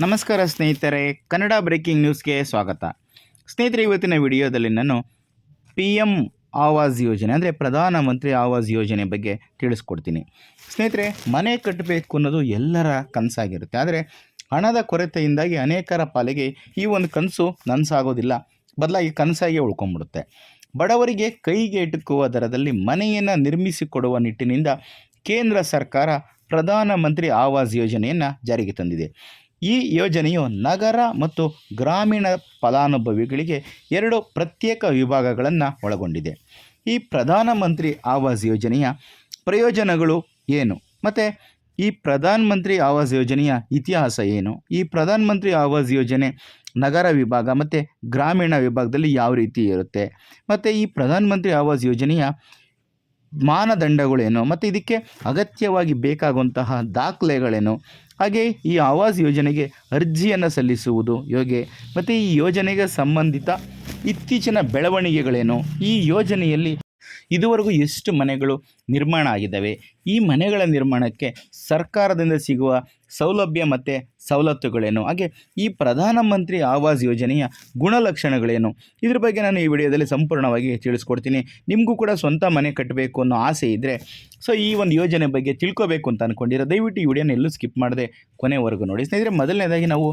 ನಮಸ್ಕಾರ ಸ್ನೇಹಿತರೆ, ಕನ್ನಡ ಬ್ರೇಕಿಂಗ್ ನ್ಯೂಸ್ಗೆ ಸ್ವಾಗತ. ಸ್ನೇಹಿತರೆ, ಇವತ್ತಿನ ವಿಡಿಯೋದಲ್ಲಿ ನಾನು ಪಿ ಎಂ ಆವಾಸ್ ಯೋಜನೆ, ಅಂದರೆ ಪ್ರಧಾನಮಂತ್ರಿ ಆವಾಸ್ ಯೋಜನೆ ಬಗ್ಗೆ ತಿಳಿಸ್ಕೊಡ್ತೀನಿ. ಸ್ನೇಹಿತರೆ, ಮನೆ ಕಟ್ಟಬೇಕು ಅನ್ನೋದು ಎಲ್ಲರ ಕನಸಾಗಿರುತ್ತೆ. ಆದರೆ, ಹಣದ ಕೊರತೆಯಿಂದಾಗಿ ಅನೇಕರ ಪಾಲಿಗೆ ಈ ಒಂದು ಕನಸು ನನಸಾಗೋದಿಲ್ಲ. ಬದಲಾಗಿ ಕನಸಾಗಿ ಉಳ್ಕೊಂಡ್ಬಿಡುತ್ತೆ. ಬಡವರಿಗೆ ಕೈಗೆ ಎಟುಕುವ ದರದಲ್ಲಿ ಮನೆಯನ್ನು ನಿರ್ಮಿಸಿಕೊಡುವ ನಿಟ್ಟಿನಿಂದ ಕೇಂದ್ರ ಸರ್ಕಾರ ಪ್ರಧಾನಮಂತ್ರಿ ಆವಾಸ್ ಯೋಜನೆಯನ್ನು ಜಾರಿಗೆ ತಂದಿದೆ. ಈ ಯೋಜನೆಯು ನಗರ ಮತ್ತು ಗ್ರಾಮೀಣ ಫಲಾನುಭವಿಗಳಿಗೆ ಎರಡು ಪ್ರತ್ಯೇಕ ವಿಭಾಗಗಳನ್ನು ಒಳಗೊಂಡಿದೆ. ಈ ಪ್ರಧಾನಮಂತ್ರಿ ಆವಾಸ್ ಯೋಜನೆಯ ಪ್ರಯೋಜನಗಳು ಏನು? ಮತ್ತು ಈ ಪ್ರಧಾನ ಮಂತ್ರಿ ಆವಾಸ್ ಯೋಜನೆಯ ಇತಿಹಾಸ ಏನು? ಈ ಪ್ರಧಾನ ಮಂತ್ರಿ ಆವಾಸ್ ಯೋಜನೆ ನಗರ ವಿಭಾಗ ಮತ್ತು ಗ್ರಾಮೀಣ ವಿಭಾಗದಲ್ಲಿ ಯಾವ ರೀತಿ ಇರುತ್ತೆ? ಮತ್ತು ಈ ಪ್ರಧಾನಮಂತ್ರಿ ಆವಾಸ್ ಯೋಜನೆಯ ಮಾನದಂಡಗಳೇನು? ಮತ್ತು ಇದಕ್ಕೆ ಅಗತ್ಯವಾಗಿ ಬೇಕಾಗುವಂತಹ ದಾಖಲೆಗಳೇನು? ಹಾಗೆ ಈ ಆವಾಸ್ ಯೋಜನೆಗೆ ಅರ್ಜಿಯನ್ನು ಸಲ್ಲಿಸುವುದು ಯೋಗ್ಯ. ಮತ್ತು ಈ ಯೋಜನೆಗೆ ಸಂಬಂಧಿತ ಇತ್ತೀಚಿನ ಬೆಳವಣಿಗೆಗಳೇನು? ಈ ಯೋಜನೆಯಲ್ಲಿ ಇದುವರೆಗೂ ಎಷ್ಟು ಮನೆಗಳು ನಿರ್ಮಾಣ ಆಗಿದ್ದಾವೆ? ಈ ಮನೆಗಳ ನಿರ್ಮಾಣಕ್ಕೆ ಸರ್ಕಾರದಿಂದ ಸಿಗುವ ಸೌಲಭ್ಯ ಮತ್ತು ಸವಲತ್ತುಗಳೇನು? ಹಾಗೆ ಈ ಪ್ರಧಾನಮಂತ್ರಿ ಆವಾಸ್ ಯೋಜನೆಯ ಗುಣಲಕ್ಷಣಗಳೇನು? ಇದ್ರ ಬಗ್ಗೆ ನಾನು ಈ ವಿಡಿಯೋದಲ್ಲಿ ಸಂಪೂರ್ಣವಾಗಿ ತಿಳಿಸ್ಕೊಡ್ತೀನಿ. ನಿಮಗೂ ಕೂಡ ಸ್ವಂತ ಮನೆ ಕಟ್ಟಬೇಕು ಅನ್ನೋ ಆಸೆ ಇದ್ದರೆ ಸೊ ಈ ಒಂದು ಯೋಜನೆ ಬಗ್ಗೆ ತಿಳ್ಕೊಬೇಕು ಅಂತ ಅಂದ್ಕೊಂಡಿರೋ ದಯವಿಟ್ಟು ಈ ವಿಡಿಯೋನ ಎಲ್ಲೂ ಸ್ಕಿಪ್ ಮಾಡದೆ ಕೊನೆವರೆಗೂ ನೋಡಿ. ಸ್ನೇಹಿತರೆ, ಮೊದಲನೇದಾಗಿ ನಾವು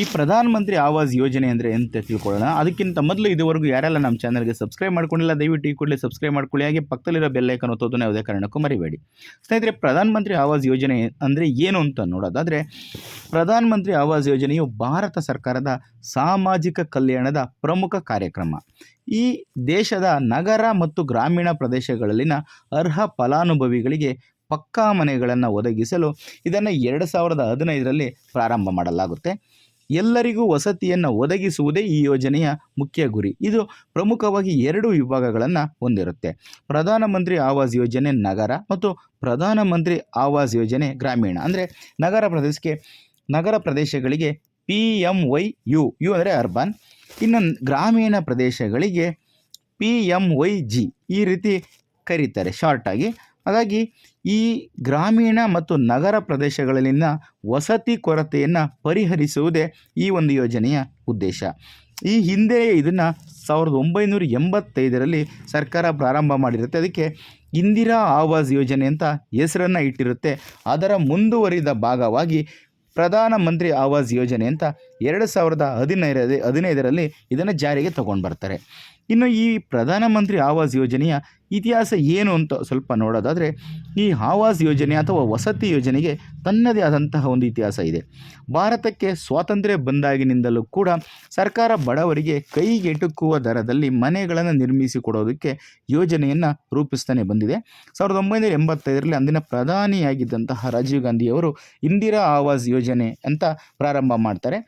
ಈ ಪ್ರಧಾನಮಂತ್ರಿ ಆವಾಸ್ ಯೋಜನೆ ಅಂದರೆ ಎಂತ ತಿಳ್ಕೊಳ್ಳೋಣ? ಅದಕ್ಕಿಂತ ಮೊದಲು ಇದುವರೆಗೂ ಯಾರೆಲ್ಲ ನಮ್ಮ ಚಾನಲ್ಗೆ ಸಬ್ಸ್ಕ್ರೈಬ್ ಮಾಡ್ಕೊಂಡಿಲ್ಲ, ದಯವಿಟ್ಟು ಈ ಕೂಡಲೇ ಸಬ್ಸ್ಕ್ರೈಬ್ ಮಾಡ್ಕೊಳ್ಳಿ. ಹಾಗೆ ಪಕ್ಕದಲ್ಲಿರೋ ಬೆಲ್ಲೈಕನ್ ಒತ್ತೋದನ್ನ ಯಾವುದೇ ಕಾರಣಕ್ಕೂ ಮರಿಬೇಡಿ. ಸ್ನೇಹಿತರೆ ಪ್ರಧಾನಮಂತ್ರಿ ಆವಾಸ್ ಯೋಜನೆ ಅಂದರೆ ಏನು ಅಂತ ನೋಡೋದಾದರೆ ಪ್ರಧಾನಮಂತ್ರಿ ಆವಾಸ್ ಯೋಜನೆಯು ಭಾರತ ಸರ್ಕಾರದ ಸಾಮಾಜಿಕ ಕಲ್ಯಾಣದ ಪ್ರಮುಖ ಕಾರ್ಯಕ್ರಮ. ಈ ದೇಶದ ನಗರ ಮತ್ತು ಗ್ರಾಮೀಣ ಪ್ರದೇಶಗಳಲ್ಲಿನ ಅರ್ಹ ಫಲಾನುಭವಿಗಳಿಗೆ ಪಕ್ಕಾ ಮನೆಗಳನ್ನು ಒದಗಿಸಲು ಇದನ್ನು ಎರಡು ಸಾವಿರದ ಹದಿನೈದರಲ್ಲಿ ಪ್ರಾರಂಭ ಮಾಡಲಾಗುತ್ತೆ. ಎಲ್ಲರಿಗೂ ವಸತಿಯನ್ನು ಒದಗಿಸುವುದೇ ಈ ಯೋಜನೆಯ ಮುಖ್ಯ ಗುರಿ. ಇದು ಪ್ರಮುಖವಾಗಿ ಎರಡು ವಿಭಾಗಗಳನ್ನು ಹೊಂದಿರುತ್ತೆ. ಪ್ರಧಾನಮಂತ್ರಿ ಆವಾಸ್ ಯೋಜನೆ ನಗರ ಮತ್ತು ಪ್ರಧಾನಮಂತ್ರಿ ಆವಾಸ್ ಯೋಜನೆ ಗ್ರಾಮೀಣ. ಅಂದರೆ ನಗರ ಪ್ರದೇಶಕ್ಕೆ, ನಗರ ಪ್ರದೇಶಗಳಿಗೆ P M Y U U ಅಂದರೆ ಅರ್ಬನ್ ಇನ್ನು ಗ್ರಾಮೀಣ ಪ್ರದೇಶಗಳಿಗೆ ಪಿ ಎಂ ವೈ ಜಿ ಈ ರೀತಿ ಕರೀತಾರೆ ಶಾರ್ಟಾಗಿ ಹಾಗಾಗಿ ಈ ಗ್ರಾಮೀಣ ಮತ್ತು ನಗರ ಪ್ರದೇಶಗಳಲ್ಲಿನ ವಸತಿ ಕೊರತೆಯನ್ನು ಪರಿಹರಿಸುವುದೇ ಈ ಒಂದು ಯೋಜನೆಯ ಉದ್ದೇಶ. ಈ ಹಿಂದೆ ಇದನ್ನು ಸಾವಿರದ ಒಂಬೈನೂರ ಎಂಬತ್ತೈದರಲ್ಲಿ ಸರ್ಕಾರ ಪ್ರಾರಂಭ ಮಾಡಿರುತ್ತೆ. ಅದಕ್ಕೆ ಇಂದಿರಾ ಆವಾಸ್ ಯೋಜನೆ ಅಂತ ಹೆಸರನ್ನು ಇಟ್ಟಿರುತ್ತೆ. ಅದರ ಮುಂದುವರಿದ ಭಾಗವಾಗಿ ಪ್ರಧಾನಮಂತ್ರಿ ಆವಾಸ್ ಯೋಜನೆ ಅಂತ ಎರಡು ಸಾವಿರದ ಹದಿನೈದ ಹದಿನೈದರಲ್ಲಿ ಇದನ್ನು ಜಾರಿಗೆ ತಗೊಂಡು ಬರ್ತಾರೆ ಇನ್ನು ಈ ಪ್ರಧಾನಮಂತ್ರಿ ಆವಾಸ್ ಯೋಜನೆಯ ಇತಿಹಾಸ ಏನು ಅಂತ ಸ್ವಲ್ಪ ನೋಡೋದಾದರೆ ಈ ಆವಾಸ್ ಯೋಜನೆ ಅಥವಾ ವಸತಿ ಯೋಜನೆಗೆ ತನ್ನದೇ ಆದಂತಹ ಒಂದು ಇತಿಹಾಸ ಇದೆ. ಭಾರತಕ್ಕೆ ಸ್ವಾತಂತ್ರ್ಯ ಬಂದಾಗಿನಿಂದಲೂ ಕೂಡ ಸರ್ಕಾರ ಬಡವರಿಗೆ ಕೈಗೆಟುಕುವ ದರದಲ್ಲಿ ಮನೆಗಳನ್ನು ನಿರ್ಮಿಸಿಕೊಡೋದಕ್ಕೆ ಯೋಜನೆಯನ್ನು ರೂಪಿಸ್ತಾನೆ ಬಂದಿದೆ. ಸಾವಿರದ ಒಂಬೈನೂರ ಎಂಬತ್ತೈದರಲ್ಲಿ ಅಂದಿನ ಪ್ರಧಾನಿಯಾಗಿದ್ದಂತಹ ರಾಜೀವ್ ಗಾಂಧಿಯವರು ಇಂದಿರಾ ಆವಾಸ್ ಯೋಜನೆ ಅಂತ ಪ್ರಾರಂಭ ಮಾಡ್ತಾರೆ.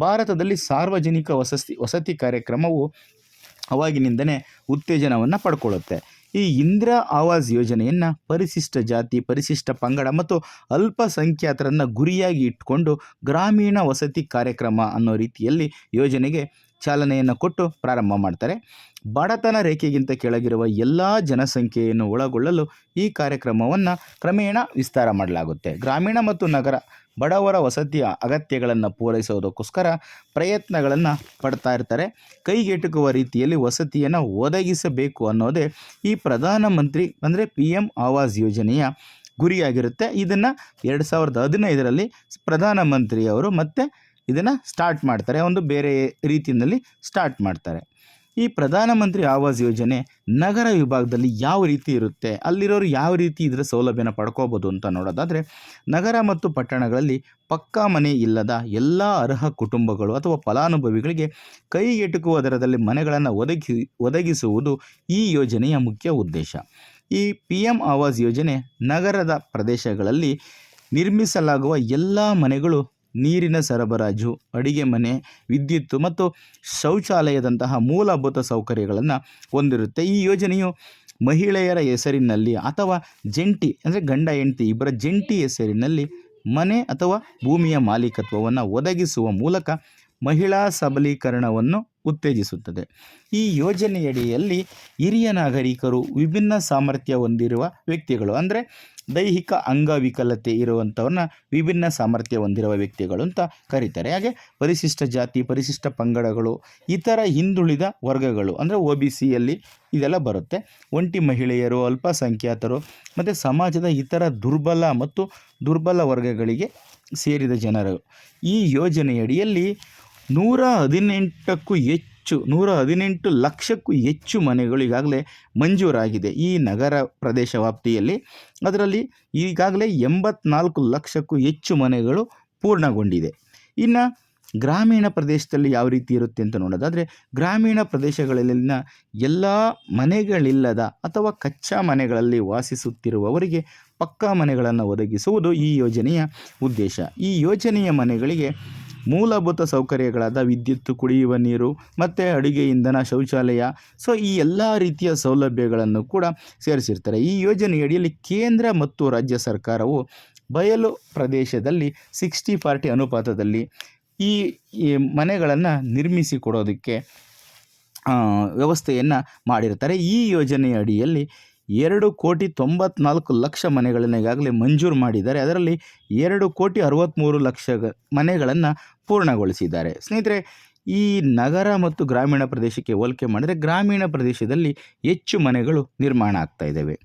ಭಾರತದಲ್ಲಿ ಸಾರ್ವಜನಿಕ ವಸತಿ ವಸತಿ ಕಾರ್ಯಕ್ರಮವು ಅವಾಗಿನಿಂದನೇ ಉತ್ತೇಜನವನ್ನು ಪಡ್ಕೊಳ್ಳುತ್ತೆ. ಈ ಇಂದಿರಾ ಆವಾಸ್ ಯೋಜನೆಯನ್ನು ಪರಿಶಿಷ್ಟ ಜಾತಿ, ಪರಿಶಿಷ್ಟ ಪಂಗಡ ಮತ್ತು ಅಲ್ಪಸಂಖ್ಯಾತರನ್ನು ಗುರಿಯಾಗಿ ಇಟ್ಟುಕೊಂಡು ಗ್ರಾಮೀಣ ವಸತಿ ಕಾರ್ಯಕ್ರಮ ಅನ್ನೋ ರೀತಿಯಲ್ಲಿ ಯೋಜನೆಗೆ ಚಾಲನೆಯನ್ನು ಕೊಟ್ಟು ಪ್ರಾರಂಭ ಮಾಡ್ತಾರೆ. ಬಡತನ ರೇಖೆಗಿಂತ ಕೆಳಗಿರುವ ಎಲ್ಲ ಜನಸಂಖ್ಯೆಯನ್ನು ಒಳಗೊಳ್ಳಲು ಈ ಕಾರ್ಯಕ್ರಮವನ್ನು ಕ್ರಮೇಣ ವಿಸ್ತಾರ ಮಾಡಲಾಗುತ್ತೆ. ಗ್ರಾಮೀಣ ಮತ್ತು ನಗರ ಬಡವರ ವಸತಿಯ ಅಗತ್ಯಗಳನ್ನು ಪೂರೈಸೋದಕ್ಕೋಸ್ಕರ ಪ್ರಯತ್ನಗಳನ್ನು ಪಡ್ತಾ ಇರ್ತಾರೆ. ಕೈಗೆಟುಕುವ ರೀತಿಯಲ್ಲಿ ವಸತಿಯನ್ನು ಒದಗಿಸಬೇಕು ಅನ್ನೋದೇ ಈ ಪ್ರಧಾನಮಂತ್ರಿ ಅಂದರೆ ಪಿ ಎಂ ಆವಾಸ್ ಯೋಜನೆಯ ಗುರಿಯಾಗಿರುತ್ತೆ. ಇದನ್ನು ಎರಡು ಸಾವಿರದ ಹದಿನೈದರಲ್ಲಿ ಪ್ರಧಾನಮಂತ್ರಿಯವರು ಮತ್ತೆ ಇದನ್ನು ಸ್ಟಾರ್ಟ್ ಮಾಡ್ತಾರೆ. ಒಂದು ಬೇರೆ ರೀತಿಯಲ್ಲಿ ಸ್ಟಾರ್ಟ್ ಮಾಡ್ತಾರೆ. ಈ ಪ್ರಧಾನಮಂತ್ರಿ ಆವಾಸ್ ಯೋಜನೆ ನಗರ ವಿಭಾಗದಲ್ಲಿ ಯಾವ ರೀತಿ ಇರುತ್ತೆ? ಅಲ್ಲಿರೋರು ಯಾವ ರೀತಿ ಇದರ ಸೌಲಭ್ಯನ ಪಡ್ಕೋಬೋದು ಅಂತ ನೋಡೋದಾದರೆ, ನಗರ ಮತ್ತು ಪಟ್ಟಣಗಳಲ್ಲಿ ಪಕ್ಕಾ ಮನೆ ಇಲ್ಲದ ಎಲ್ಲ ಅರ್ಹ ಕುಟುಂಬಗಳು ಅಥವಾ ಫಲಾನುಭವಿಗಳಿಗೆ ಕೈಗೆಟುಕುವ ದರದಲ್ಲಿ ಮನೆಗಳನ್ನು ಒದಗಿ, ಒದಗಿಸುವುದು ಈ ಯೋಜನೆಯ ಮುಖ್ಯ ಉದ್ದೇಶ. ಈ ಪಿ ಎಂ ಆವಾಸ್ ಯೋಜನೆ ನಗರದ ಪ್ರದೇಶಗಳಲ್ಲಿ ನಿರ್ಮಿಸಲಾಗುವ ಎಲ್ಲ ಮನೆಗಳು ನೀರಿನ ಸರಬರಾಜು, ಅಡಿಗೆ ಮನೆ, ವಿದ್ಯುತ್ ಮತ್ತು ಶೌಚಾಲಯದಂತಹ ಮೂಲಭೂತ ಸೌಕರ್ಯಗಳನ್ನು ಹೊಂದಿರುತ್ತೆ. ಈ ಯೋಜನೆಯು ಮಹಿಳೆಯರ ಹೆಸರಿನಲ್ಲಿ ಅಥವಾ ಜಂಟಿ ಅಂದರೆ ಗಂಡ, ಹೆಂಡತಿ ಇಬ್ಬರ ಜಂಟಿ ಹೆಸರಿನಲ್ಲಿ ಮನೆ ಅಥವಾ ಭೂಮಿಯ ಮಾಲೀಕತ್ವವನ್ನು ಒದಗಿಸುವ ಮೂಲಕ ಮಹಿಳಾ ಸಬಲೀಕರಣವನ್ನು ಉತ್ತೇಜಿಸುತ್ತದೆ. ಈ ಯೋಜನೆಯಡಿಯಲ್ಲಿ ಹಿರಿಯ ನಾಗರಿಕರು ವಿಭಿನ್ನ ಸಾಮರ್ಥ್ಯ ಹೊಂದಿರುವ ವ್ಯಕ್ತಿಗಳು ಅಂದರೆ ದೈಹಿಕ ಅಂಗವಿಕಲತೆ ಇರುವಂಥವ್ರನ್ನ ವಿಭಿನ್ನ ಸಾಮರ್ಥ್ಯ ಹೊಂದಿರುವ ವ್ಯಕ್ತಿಗಳು ಅಂತ ಕರೀತಾರೆ. ಹಾಗೆ ಪರಿಶಿಷ್ಟ ಜಾತಿ, ಪರಿಶಿಷ್ಟ ಪಂಗಡಗಳು, ಇತರ ಹಿಂದುಳಿದ ವರ್ಗಗಳು ಅಂದರೆ ಒ ಬಿ ಸಿಯಲ್ಲಿ ಇದೆಲ್ಲ ಬರುತ್ತೆ. ಒಂಟಿ ಮಹಿಳೆಯರು, ಅಲ್ಪಸಂಖ್ಯಾತರು ಮತ್ತು ಸಮಾಜದ ಇತರ ದುರ್ಬಲ ಮತ್ತು ದುರ್ಬಲ ವರ್ಗಗಳಿಗೆ ಸೇರಿದ ಜನರು. ಈ ಯೋಜನೆಯಡಿಯಲ್ಲಿ ನೂರ ಹದಿನೆಂಟಕ್ಕೂ ಹೆಚ್ಚು ನೂರ ಹದಿನೆಂಟು ಲಕ್ಷಕ್ಕೂ ಹೆಚ್ಚು ಮನೆಗಳು ಈಗಾಗಲೇ ಮಂಜೂರಾಗಿದೆ. ಈ ನಗರ ಪ್ರದೇಶ ವ್ಯಾಪ್ತಿಯಲ್ಲಿ ಅದರಲ್ಲಿ ಈಗಾಗಲೇ ಎಂಬತ್ನಾಲ್ಕು ಲಕ್ಷಕ್ಕೂ ಹೆಚ್ಚು ಮನೆಗಳು ಪೂರ್ಣಗೊಂಡಿದೆ. ಇನ್ನು ಗ್ರಾಮೀಣ ಪ್ರದೇಶದಲ್ಲಿ ಯಾವ ರೀತಿ ಇರುತ್ತೆ ಅಂತ ನೋಡೋದಾದರೆ, ಗ್ರಾಮೀಣ ಪ್ರದೇಶಗಳಲ್ಲಿನ ಎಲ್ಲ ಮನೆಗಳಿಲ್ಲದ ಅಥವಾ ಕಚ್ಚಾ ಮನೆಗಳಲ್ಲಿ ವಾಸಿಸುತ್ತಿರುವವರಿಗೆ ಪಕ್ಕಾ ಮನೆಗಳನ್ನು ಒದಗಿಸುವುದು ಈ ಯೋಜನೆಯ ಉದ್ದೇಶ. ಈ ಯೋಜನೆಯ ಮನೆಗಳಿಗೆ ಮೂಲಭೂತ ಸೌಕರ್ಯಗಳಾದ ವಿದ್ಯುತ್, ಕುಡಿಯುವ ನೀರು ಮತ್ತು ಅಡುಗೆ, ಇಂಧನ, ಶೌಚಾಲಯ. ಸೊ ಈ ಎಲ್ಲ ರೀತಿಯ ಸೌಲಭ್ಯಗಳನ್ನು ಕೂಡ ಸೇರಿಸಿರ್ತಾರೆ. ಈ ಯೋಜನೆಯಡಿಯಲ್ಲಿ ಕೇಂದ್ರ ಮತ್ತು ರಾಜ್ಯ ಸರ್ಕಾರವು ಬಯಲು ಪ್ರದೇಶದಲ್ಲಿ ಸಿಕ್ಸ್ಟಿ ಫಾರ್ಟಿ ಅನುಪಾತದಲ್ಲಿ ಈ ಮನೆಗಳನ್ನು ನಿರ್ಮಿಸಿ ಕೊಡೋದಕ್ಕೆ ವ್ಯವಸ್ಥೆಯನ್ನು ಮಾಡಿರ್ತಾರೆ. ಈ ಯೋಜನೆಯ ಅಡಿಯಲ್ಲಿ ಎರಡು ಕೋಟಿ ತೊಂಬತ್ನಾಲ್ಕು ಲಕ್ಷ ಮನೆಗಳನ್ನು ಈಗಾಗಲೇ ಮಂಜೂರು ಮಾಡಿದ್ದಾರೆ. ಅದರಲ್ಲಿ ಎರಡು ಕೋಟಿ ಅರವತ್ತ್ಮೂರು ಲಕ್ಷ ಮನೆಗಳನ್ನು ಪೂರ್ಣಗೊಳಿಸಿದ್ದಾರೆ. ಸ್ನೇಹಿತರೆ, ಈ ನಗರ ಮತ್ತು ಗ್ರಾಮೀಣ ಪ್ರದೇಶಕ್ಕೆ ಹೋಲಿಕೆ ಮಾಡಿದರೆ ಗ್ರಾಮೀಣ ಪ್ರದೇಶದಲ್ಲಿ ಹೆಚ್ಚು ಮನೆಗಳು ನಿರ್ಮಾಣ ಆಗ್ತಾ ಇದ್ದಾವೆ.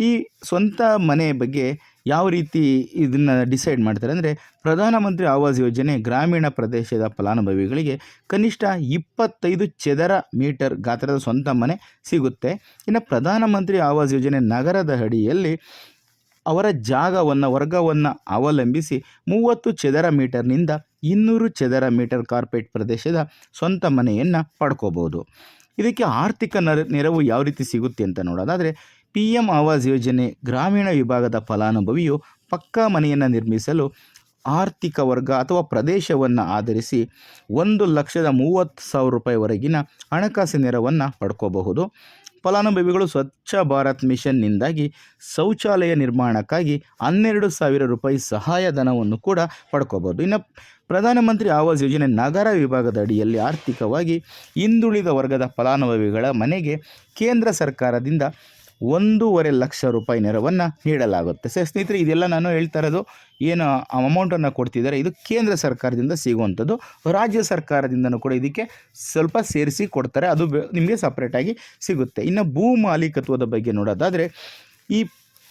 ಈ ಸ್ವಂತ ಮನೆ ಬಗ್ಗೆ ಯಾವ ರೀತಿ ಇದನ್ನು ಡಿಸೈಡ್ ಮಾಡ್ತಾರೆ? ಅಂದರೆ ಪ್ರಧಾನಮಂತ್ರಿ ಆವಾಸ್ ಯೋಜನೆ ಗ್ರಾಮೀಣ ಪ್ರದೇಶದ ಫಲಾನುಭವಿಗಳಿಗೆ ಕನಿಷ್ಠ ಇಪ್ಪತ್ತೈದು ಚದರ ಮೀಟರ್ ಗಾತ್ರದ ಸ್ವಂತ ಮನೆ ಸಿಗುತ್ತೆ. ಇನ್ನು ಪ್ರಧಾನಮಂತ್ರಿ ಆವಾಸ್ ಯೋಜನೆ ನಗರದ ಅಡಿಯಲ್ಲಿ ಅವರ ಜಾಗವನ್ನು, ವರ್ಗವನ್ನು ಅವಲಂಬಿಸಿ ಮೂವತ್ತು ಚದರ ಮೀಟರ್ನಿಂದ ಇನ್ನೂರು ಚದರ ಮೀಟರ್ ಕಾರ್ಪೆಟ್ ಪ್ರದೇಶದ ಸ್ವಂತ ಮನೆಯನ್ನು ಪಡ್ಕೋಬೋದು. ಇದಕ್ಕೆ ಆರ್ಥಿಕ ನರ, ನೆರವು ಯಾವ ರೀತಿ ಸಿಗುತ್ತೆ ಅಂತ ನೋಡೋದಾದರೆ ಪಿ ಎಂ ಆವಾಸ್ ಯೋಜನೆ ಗ್ರಾಮೀಣ ವಿಭಾಗದ ಫಲಾನುಭವಿಯು ಪಕ್ಕಾ ಮನೆಯನ್ನು ನಿರ್ಮಿಸಲು ಆರ್ಥಿಕ ವರ್ಗ ಅಥವಾ ಪ್ರದೇಶವನ್ನು ಆಧರಿಸಿ ಒಂದು ಲಕ್ಷದ ಮೂವತ್ತು ಸಾವಿರ ರೂಪಾಯಿವರೆಗಿನ ಹಣಕಾಸು ನೆರವನ್ನು ಪಡ್ಕೋಬಹುದು. ಫಲಾನುಭವಿಗಳು ಸ್ವಚ್ಛ ಭಾರತ್ ಮಿಷನ್ನಿಂದಾಗಿ ಶೌಚಾಲಯ ನಿರ್ಮಾಣಕ್ಕಾಗಿ ಹನ್ನೆರಡು ಸಾವಿರ ರೂಪಾಯಿ ಸಹಾಯಧನವನ್ನು ಕೂಡ ಪಡ್ಕೋಬೋದು ಇನ್ನು ಪ್ರಧಾನಮಂತ್ರಿ ಆವಾಸ್ ಯೋಜನೆ ನಗರ ವಿಭಾಗದ ಅಡಿಯಲ್ಲಿ ಆರ್ಥಿಕವಾಗಿ ಹಿಂದುಳಿದ ವರ್ಗದ ಫಲಾನುಭವಿಗಳ ಮನೆಗೆ ಕೇಂದ್ರ ಸರ್ಕಾರದಿಂದ ಒಂದೂವರೆ ಲಕ್ಷ ರೂಪಾಯಿ ನೆರವನ್ನು ನೀಡಲಾಗುತ್ತೆ. ಸರ್, ಸ್ನೇಹಿತರೆ, ಇದೆಲ್ಲ ನಾನು ಹೇಳ್ತಾ ಇರೋದು, ಏನು ಅಮೌಂಟನ್ನು ಕೊಡ್ತಿದ್ದಾರೆ, ಇದು ಕೇಂದ್ರ ಸರ್ಕಾರದಿಂದ ಸಿಗುವಂಥದ್ದು. ರಾಜ್ಯ ಸರ್ಕಾರದಿಂದನೂ ಕೂಡ ಇದಕ್ಕೆ ಸ್ವಲ್ಪ ಸೇರಿಸಿ ಕೊಡ್ತಾರೆ, ಅದು ನಿಮಗೆ ಸಪ್ರೇಟಾಗಿ ಸಿಗುತ್ತೆ. ಇನ್ನು ಭೂ ಮಾಲೀಕತ್ವದ ಬಗ್ಗೆ ನೋಡೋದಾದರೆ, ಈ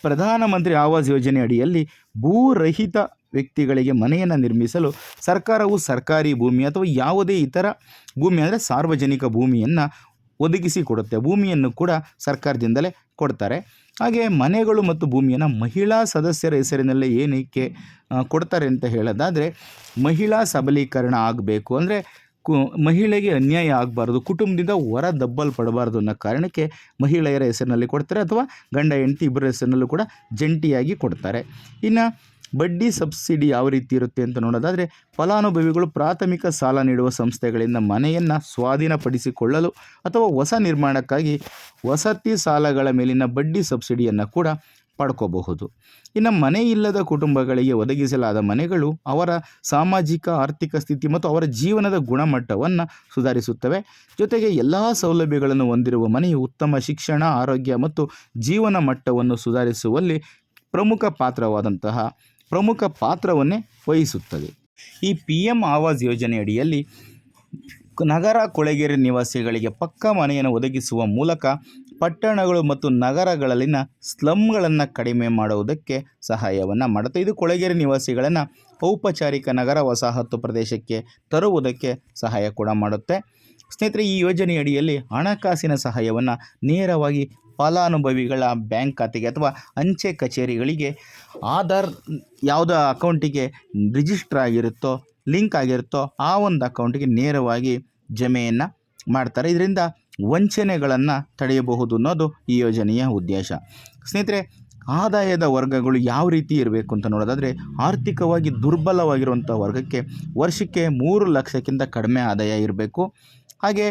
ಪ್ರಧಾನಮಂತ್ರಿ ಆವಾಸ್ ಯೋಜನೆ ಅಡಿಯಲ್ಲಿ ಭೂರಹಿತ ವ್ಯಕ್ತಿಗಳಿಗೆ ಮನೆಯನ್ನು ನಿರ್ಮಿಸಲು ಸರ್ಕಾರವು ಸರ್ಕಾರಿ ಭೂಮಿ ಅಥವಾ ಯಾವುದೇ ಇತರ ಭೂಮಿ, ಅಂದರೆ ಸಾರ್ವಜನಿಕ ಭೂಮಿಯನ್ನು ಒದಗಿಸಿ ಕೊಡುತ್ತೆ. ಭೂಮಿಯನ್ನು ಕೂಡ ಸರ್ಕಾರದಿಂದಲೇ ಕೊಡ್ತಾರೆ. ಹಾಗೆ ಮನೆಗಳು ಮತ್ತು ಭೂಮಿಯನ್ನು ಮಹಿಳಾ ಸದಸ್ಯರ ಹೆಸರಿನಲ್ಲೇ ಏನಕ್ಕೆ ಕೊಡ್ತಾರೆ ಅಂತ ಹೇಳೋದಾದರೆ, ಮಹಿಳಾ ಸಬಲೀಕರಣ ಆಗಬೇಕು. ಅಂದರೆ ಕು, ಮಹಿಳೆಗೆ ಅನ್ಯಾಯ ಆಗಬಾರ್ದು, ಕುಟುಂಬದಿಂದ ಹೊರ ದಬ್ಬಲ್ಪಡಬಾರ್ದು ಅನ್ನೋ ಕಾರಣಕ್ಕೆ ಮಹಿಳೆಯರ ಹೆಸರಿನಲ್ಲಿ ಕೊಡ್ತಾರೆ ಅಥವಾ ಗಂಡ, ಹೆಂಡತಿ ಇಬ್ಬರ ಹೆಸರಿನಲ್ಲೂ ಕೂಡ ಜಂಟಿಯಾಗಿ ಕೊಡ್ತಾರೆ. ಇನ್ನು ಬಡ್ಡಿ ಸಬ್ಸಿಡಿ ಯಾವ ರೀತಿ ಇರುತ್ತೆ ಅಂತ ನೋಡೋದಾದರೆ, ಫಲಾನುಭವಿಗಳು ಪ್ರಾಥಮಿಕ ಸಾಲ ನೀಡುವ ಸಂಸ್ಥೆಗಳಿಂದ ಮನೆಯನ್ನು ಸ್ವಾಧೀನಪಡಿಸಿಕೊಳ್ಳಲು ಅಥವಾ ಹೊಸ ನಿರ್ಮಾಣಕ್ಕಾಗಿ ವಸತಿ ಸಾಲಗಳ ಮೇಲಿನ ಬಡ್ಡಿ ಸಬ್ಸಿಡಿಯನ್ನು ಕೂಡ ಪಡ್ಕೋಬಹುದು. ಇನ್ನು ಮನೆ ಇಲ್ಲದ ಕುಟುಂಬಗಳಿಗೆ ಒದಗಿಸಲಾದ ಮನೆಗಳು ಅವರ ಸಾಮಾಜಿಕ, ಆರ್ಥಿಕ ಸ್ಥಿತಿ ಮತ್ತು ಅವರ ಜೀವನದ ಗುಣಮಟ್ಟವನ್ನು ಸುಧಾರಿಸುತ್ತವೆ. ಜೊತೆಗೆ ಎಲ್ಲ ಸೌಲಭ್ಯಗಳನ್ನು ಹೊಂದಿರುವ ಮನೆಯು ಉತ್ತಮ ಶಿಕ್ಷಣ, ಆರೋಗ್ಯ ಮತ್ತು ಜೀವನ ಮಟ್ಟವನ್ನು ಸುಧಾರಿಸುವಲ್ಲಿ ಪ್ರಮುಖ ಪಾತ್ರವಾದಂತಹ ಪ್ರಮುಖ ಪಾತ್ರವನ್ನೇ ವಹಿಸುತ್ತದೆ. ಈ ಪಿ ಎಂ ಆವಾಸ್ ಯೋಜನೆಯಡಿಯಲ್ಲಿ ನಗರ ಕೊಳೆಗೇರಿ ನಿವಾಸಿಗಳಿಗೆ ಪಕ್ಕಾ ಮನೆಯನ್ನು ಒದಗಿಸುವ ಮೂಲಕ ಪಟ್ಟಣಗಳು ಮತ್ತು ನಗರಗಳಲ್ಲಿನ ಸ್ಲಮ್ಗಳನ್ನು ಕಡಿಮೆ ಮಾಡುವುದಕ್ಕೆ ಸಹಾಯವನ್ನು ಮಾಡುತ್ತೆ. ಇದು ಕೊಳೆಗೇರಿ ನಿವಾಸಿಗಳನ್ನು ಔಪಚಾರಿಕ ನಗರ ವಸಾಹತು ಪ್ರದೇಶಕ್ಕೆ ತರುವುದಕ್ಕೆ ಸಹಾಯ ಕೂಡ ಮಾಡುತ್ತೆ. ಸ್ನೇಹಿತರೆ, ಈ ಯೋಜನೆಯಡಿಯಲ್ಲಿ ಹಣಕಾಸಿನ ಸಹಾಯವನ್ನು ನೇರವಾಗಿ ಫಲಾನುಭವಿಗಳ ಬ್ಯಾಂಕ್ ಖಾತೆಗೆ ಅಥವಾ ಅಂಚೆ ಕಚೇರಿಗಳಿಗೆ ಆಧಾರ್ ಯಾವುದೋ ಅಕೌಂಟಿಗೆ ರಿಜಿಸ್ಟರ್ ಆಗಿರುತ್ತೋ, ಲಿಂಕ್ ಆಗಿರುತ್ತೋ ಆ ಒಂದು ಅಕೌಂಟಿಗೆ ನೇರವಾಗಿ ಜಮೆಯನ್ನು ಮಾಡ್ತಾರೆ. ಇದರಿಂದ ವಂಚನೆಗಳನ್ನು ತಡೆಯಬಹುದು ಅನ್ನೋದು ಈ ಯೋಜನೆಯ ಉದ್ದೇಶ. ಸ್ನೇಹಿತರೆ, ಆದಾಯದ ವರ್ಗಗಳು ಯಾವ ರೀತಿ ಇರಬೇಕು ಅಂತ ನೋಡೋದಾದರೆ, ಆರ್ಥಿಕವಾಗಿ ದುರ್ಬಲವಾಗಿರುವಂಥ ವರ್ಗಕ್ಕೆ ವರ್ಷಕ್ಕೆ ಮೂರು ಲಕ್ಷಕ್ಕಿಂತ ಕಡಿಮೆ ಆದಾಯ ಇರಬೇಕು. ಹಾಗೆ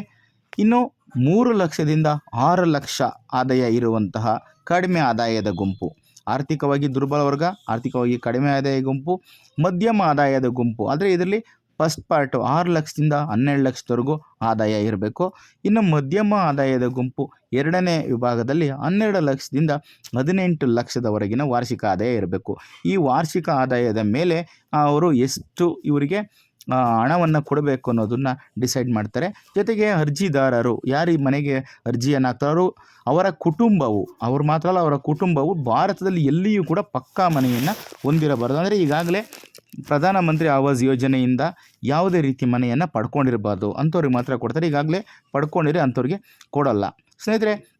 ಇನ್ನು ಮೂರು ಲಕ್ಷದಿಂದ ಆರು ಲಕ್ಷ ಆದಾಯ ಇರುವಂತಹ ಕಡಿಮೆ ಆದಾಯದ ಗುಂಪು. ಆರ್ಥಿಕವಾಗಿ ದುರ್ಬಲ ವರ್ಗ, ಆರ್ಥಿಕವಾಗಿ ಕಡಿಮೆ ಆದಾಯ ಗುಂಪು, ಮಧ್ಯಮ ಆದಾಯದ ಗುಂಪು. ಆದರೆ ಇದರಲ್ಲಿ ಫಸ್ಟ್ ಪಾರ್ಟು ಆರು ಲಕ್ಷದಿಂದ ಹನ್ನೆರಡು ಲಕ್ಷದವರೆಗೂ ಆದಾಯ ಇರಬೇಕು. ಇನ್ನು ಮಧ್ಯಮ ಆದಾಯದ ಗುಂಪು ಎರಡನೇ ವಿಭಾಗದಲ್ಲಿ ಹನ್ನೆರಡು ಲಕ್ಷದಿಂದ ಹದಿನೆಂಟು ಲಕ್ಷದವರೆಗಿನ ವಾರ್ಷಿಕ ಆದಾಯ ಇರಬೇಕು. ಈ ವಾರ್ಷಿಕ ಆದಾಯದ ಮೇಲೆ ಅವರು ಎಷ್ಟು ಇವರಿಗೆ ಹಣವನ್ನು ಕೊಡಬೇಕು ಅನ್ನೋದನ್ನು ಡಿಸೈಡ್ ಮಾಡ್ತಾರೆ. ಜೊತೆಗೆ ಅರ್ಜಿದಾರರು, ಯಾರು ಮನೆಗೆ ಅರ್ಜಿಯನ್ನು ಹಾಕ್ತಾರೋ ಅವರ ಕುಟುಂಬವು, ಅವರು ಮಾತ್ರ ಅಲ್ಲ, ಅವರ ಕುಟುಂಬವು ಭಾರತದಲ್ಲಿ ಎಲ್ಲಿಯೂ ಕೂಡ ಪಕ್ಕಾ ಮನೆಯನ್ನು ಹೊಂದಿರಬಾರ್ದು. ಅಂದರೆ ಈಗಾಗಲೇ ಪ್ರಧಾನಮಂತ್ರಿ ಆವಾಸ್ ಯೋಜನೆಯಿಂದ ಯಾವುದೇ ರೀತಿ ಮನೆಯನ್ನು ಪಡ್ಕೊಂಡಿರಬಾರ್ದು. ಅಂಥವ್ರಿಗೆ ಮಾತ್ರ ಕೊಡ್ತಾರೆ. ಈಗಾಗಲೇ ಪಡ್ಕೊಂಡಿರೋ ಅಂಥವ್ರಿಗೆ ಕೊಡಲ್ಲ. ಸ್ನೇಹಿತರೆ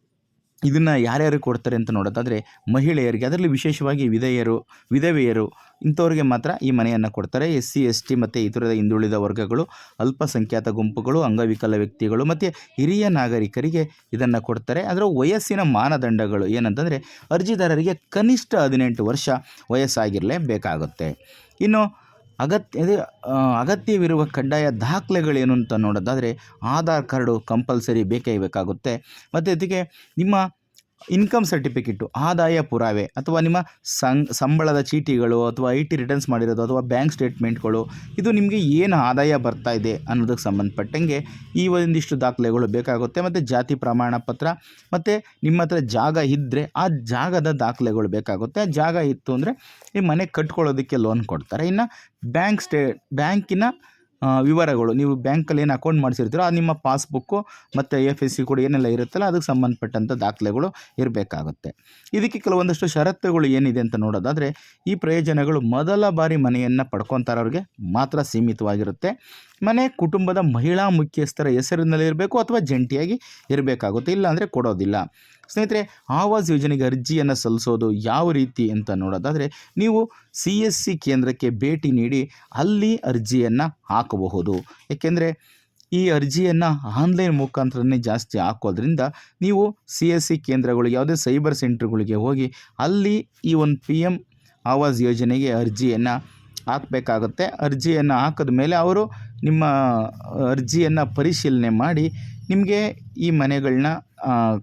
ಇದನ್ನು ಯಾರ್ಯಾರು ಕೊಡ್ತಾರೆ ಅಂತ ನೋಡೋದಾದರೆ ಮಹಿಳೆಯರಿಗೆ, ಅದರಲ್ಲಿ ವಿಶೇಷವಾಗಿ ವಿಧೆಯರು, ವಿಧವೆಯರು ಇಂಥವ್ರಿಗೆ ಮಾತ್ರ ಈ ಮನೆಯನ್ನು ಕೊಡ್ತಾರೆ. ಎಸ್ ಸಿ ಎಸ್ ಟಿ ಮತ್ತು ಇತರದ ಹಿಂದುಳಿದ ವರ್ಗಗಳು, ಅಲ್ಪಸಂಖ್ಯಾತ ಗುಂಪುಗಳು, ಅಂಗವಿಕಲ ವ್ಯಕ್ತಿಗಳು ಮತ್ತು ಹಿರಿಯ ನಾಗರಿಕರಿಗೆ ಇದನ್ನು ಕೊಡ್ತಾರೆ. ಅದರ ವಯಸ್ಸಿನ ಮಾನದಂಡಗಳು ಏನಂತಂದರೆ ಅರ್ಜಿದಾರರಿಗೆ ಕನಿಷ್ಠ ಹದಿನೆಂಟು ವರ್ಷ ವಯಸ್ಸಾಗಿರಲೇಬೇಕಾಗುತ್ತೆ. ಇನ್ನು ಅಗತ್ಯ ಅದೇ ಅಗತ್ಯವಿರುವ ಕಡ್ಡಾಯ ದಾಖಲೆಗಳೇನು ಅಂತ ನೋಡೋದಾದರೆ ಆಧಾರ್ ಕಾರ್ಡು ಕಂಪಲ್ಸರಿ ಬೇಕೇ ಬೇಕಾಗುತ್ತೆ. ಮತ್ತು ನಿಮ್ಮ ಇನ್ಕಮ್ ಸರ್ಟಿಫಿಕೇಟು ಆದಾಯ ಪುರಾವೆ, ಅಥವಾ ನಿಮ್ಮ ಸಂ, ಸಂಬಳದ ಚೀಟಿಗಳು, ಅಥವಾ ಐ ಟಿ ರಿಟರ್ನ್ಸ್ ಮಾಡಿರೋದು, ಅಥವಾ ಬ್ಯಾಂಕ್ ಸ್ಟೇಟ್ಮೆಂಟ್ಗಳು ಇದು ನಿಮಗೆ ಏನು ಆದಾಯ ಬರ್ತಾ ಇದೆ ಅನ್ನೋದಕ್ಕೆ ಸಂಬಂಧಪಟ್ಟಂಗೆ ಈ ಒಂದಿಷ್ಟು ದಾಖಲೆಗಳು ಬೇಕಾಗುತ್ತೆ. ಮತ್ತು ಜಾತಿ ಪ್ರಮಾಣ ಪತ್ರ, ಮತ್ತು ನಿಮ್ಮ ಹತ್ರ ಜಾಗ ಇದ್ದರೆ ಆ ಜಾಗದ ದಾಖಲೆಗಳು ಬೇಕಾಗುತ್ತೆ. ಆ ಜಾಗ ಇತ್ತು ಅಂದರೆ ಈ ಮನೆ ಕಟ್ಕೊಳ್ಳೋದಕ್ಕೆ ಲೋನ್ ಕೊಡ್ತಾರೆ. ಇನ್ನು ಬ್ಯಾಂಕ್ ಸ್ಟೇ ಬ್ಯಾಂಕಿನ ವಿವರಗಳು. ನೀವು ಬ್ಯಾಂಕಲ್ಲಿ ಏನು ಅಕೌಂಟ್ ಮಾಡಿಸಿರ್ತೀರೋ ಆ ನಿಮ್ಮ ಪಾಸ್ಬುಕ್ಕು ಮತ್ತು ಎಫ್ ಎಸ್ ಸಿ ಕೂಡ ಏನೆಲ್ಲ ಇರುತ್ತಲ್ಲ ಅದಕ್ಕೆ ಸಂಬಂಧಪಟ್ಟಂಥ ದಾಖಲೆಗಳು ಇರಬೇಕಾಗುತ್ತೆ. ಇದಕ್ಕೆ ಕೆಲವೊಂದಷ್ಟು ಷರತ್ತುಗಳು ಏನಿದೆ ಅಂತ ನೋಡೋದಾದರೆ ಈ ಪ್ರಯೋಜನಗಳು ಮೊದಲ ಬಾರಿ ಮನೆಯನ್ನು ಪಡ್ಕೊತಾರವ್ರಿಗೆ ಮಾತ್ರ ಸೀಮಿತವಾಗಿರುತ್ತೆ. ಮನೆ ಕುಟುಂಬದ ಮಹಿಳಾ ಮುಖ್ಯಸ್ಥರ ಹೆಸರಿನಲ್ಲಿ ಇರಬೇಕು ಅಥವಾ ಜಂಟಿಯಾಗಿ ಇರಬೇಕಾಗುತ್ತೆ, ಇಲ್ಲಾಂದರೆ ಕೊಡೋದಿಲ್ಲ. ಸ್ನೇಹಿತರೆ, ಆವಾಸ್ ಯೋಜನೆಗೆ ಅರ್ಜಿಯನ್ನು ಸಲ್ಲಿಸೋದು ಯಾವ ರೀತಿ ಅಂತ ನೋಡೋದಾದರೆ, ನೀವು ಸಿ ಎಸ್ ಸಿ ಕೇಂದ್ರಕ್ಕೆ ಭೇಟಿ ನೀಡಿ ಅಲ್ಲಿ ಅರ್ಜಿಯನ್ನು ಹಾಕಬಹುದು. ಏಕೆಂದರೆ, ಈ ಅರ್ಜಿಯನ್ನು ಆನ್ಲೈನ್ ಮುಖಾಂತರನೇ ಜಾಸ್ತಿ ಹಾಕೋದ್ರಿಂದ ನೀವು ಸಿ ಎಸ್ ಸಿ ಕೇಂದ್ರಗಳು ಯಾವುದೇ ಸೈಬರ್ ಸೆಂಟ್ರ್ಗಳಿಗೆ ಹೋಗಿ ಅಲ್ಲಿ ಈ ಒಂದು ಪಿ ಎಂ ಆವಾಸ್ ಯೋಜನೆಗೆ ಅರ್ಜಿಯನ್ನು ಹಾಕಬೇಕಾಗುತ್ತೆ. ಅರ್ಜಿಯನ್ನು ಹಾಕಿದ ಮೇಲೆ ಅವರು ನಿಮ್ಮ ಅರ್ಜಿಯನ್ನು ಪರಿಶೀಲನೆ ಮಾಡಿ ನಿಮಗೆ ಈ ಮನೆಗಳನ್ನ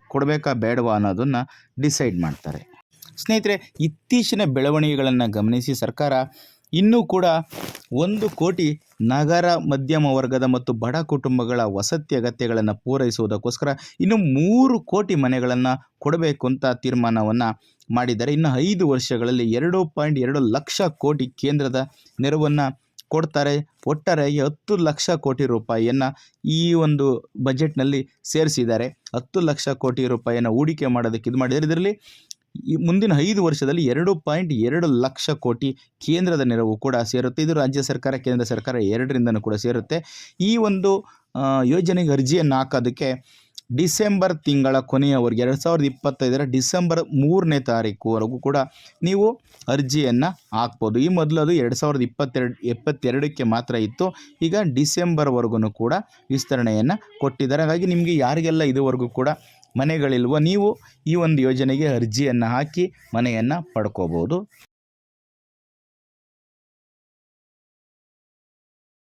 ಕೊಡಬೇಕಾ ಬೇಡವಾ ಅನ್ನೋದನ್ನು ಡಿಸೈಡ್ ಮಾಡ್ತಾರೆ. ಸ್ನೇಹಿತರೆ, ಇತ್ತೀಚಿನ ಬೆಳವಣಿಗೆಗಳನ್ನು ಗಮನಿಸಿ ಸರ್ಕಾರ ಇನ್ನೂ ಕೂಡ ಒಂದು ಕೋಟಿ ನಗರ, ಮಧ್ಯಮ ವರ್ಗದ ಮತ್ತು ಬಡ ಕುಟುಂಬಗಳ ವಸತಿ ಅಗತ್ಯಗಳನ್ನು ಪೂರೈಸುವುದಕ್ಕೋಸ್ಕರ ಇನ್ನು ಮೂರು ಕೋಟಿ ಮನೆಗಳನ್ನು ಕೊಡಬೇಕು ಅಂತ ತೀರ್ಮಾನವನ್ನು ಮಾಡಿದ್ದಾರೆ. ಇನ್ನು ಐದು ವರ್ಷಗಳಲ್ಲಿ ಎರಡು ಪಾಯಿಂಟ್ ಎರಡು ಲಕ್ಷ ಕೋಟಿ ಕೇಂದ್ರದ ನೆರವನ್ನು ಕೊಡ್ತಾರೆ. ಒಟ್ಟಾರೆಯಾಗಿ ಹತ್ತು ಲಕ್ಷ ಕೋಟಿ ರೂಪಾಯಿಯನ್ನು ಈ ಒಂದು ಬಜೆಟ್ನಲ್ಲಿ ಸೇರಿಸಿದ್ದಾರೆ. ಹತ್ತು ಲಕ್ಷ ಕೋಟಿ ರೂಪಾಯಿಯನ್ನು ಹೂಡಿಕೆ ಮಾಡೋದಕ್ಕೆ ಇದು ಮಾಡಿದ್ದಾರೆ. ಇದರಲ್ಲಿ ಮುಂದಿನ ಐದು ವರ್ಷದಲ್ಲಿ ಎರಡು ಪಾಯಿಂಟ್ ಎರಡು ಲಕ್ಷ ಕೋಟಿ ಕೇಂದ್ರದ ನೆರವು ಕೂಡ ಸೇರುತ್ತೆ. ಇದು ರಾಜ್ಯ ಸರ್ಕಾರ, ಕೇಂದ್ರ ಸರ್ಕಾರ ಎರಡರಿಂದನೂ ಕೂಡ ಸೇರುತ್ತೆ. ಈ ಒಂದು ಯೋಜನೆಗೆ ಅರ್ಜಿಯನ್ನು ಹಾಕೋದಕ್ಕೆ ಡಿಸೆಂಬರ್ ತಿಂಗಳ ಕೊನೆಯವರೆಗೆ, ಎರಡು ಸಾವಿರದ ಇಪ್ಪತ್ತೈದರ ಡಿಸೆಂಬರ್ ಮೂರನೇ ತಾರೀಕುವರೆಗೂ ಕೂಡ ನೀವು ಅರ್ಜಿಯನ್ನು ಹಾಕ್ಬೋದು. ಈ ಮೊದಲು ಅದು ಎರಡು ಸಾವಿರದ ಇಪ್ಪತ್ತೆರಡು, ಎಪ್ಪತ್ತೆರಡಕ್ಕೆ ಮಾತ್ರ ಇತ್ತು. ಈಗ ಡಿಸೆಂಬರ್ವರೆಗೂ ಕೂಡ ವಿಸ್ತರಣೆಯನ್ನು ಕೊಟ್ಟಿದ್ದಾರೆ. ಹಾಗಾಗಿ ನಿಮಗೆ ಯಾರಿಗೆಲ್ಲ ಇದುವರೆಗೂ ಕೂಡ ಮನೆಗಳಿಲ್ವೋ ನೀವು ಈ ಒಂದು ಯೋಜನೆಗೆ ಅರ್ಜಿಯನ್ನು ಹಾಕಿ ಮನೆಯನ್ನು ಪಡ್ಕೋಬೋದು.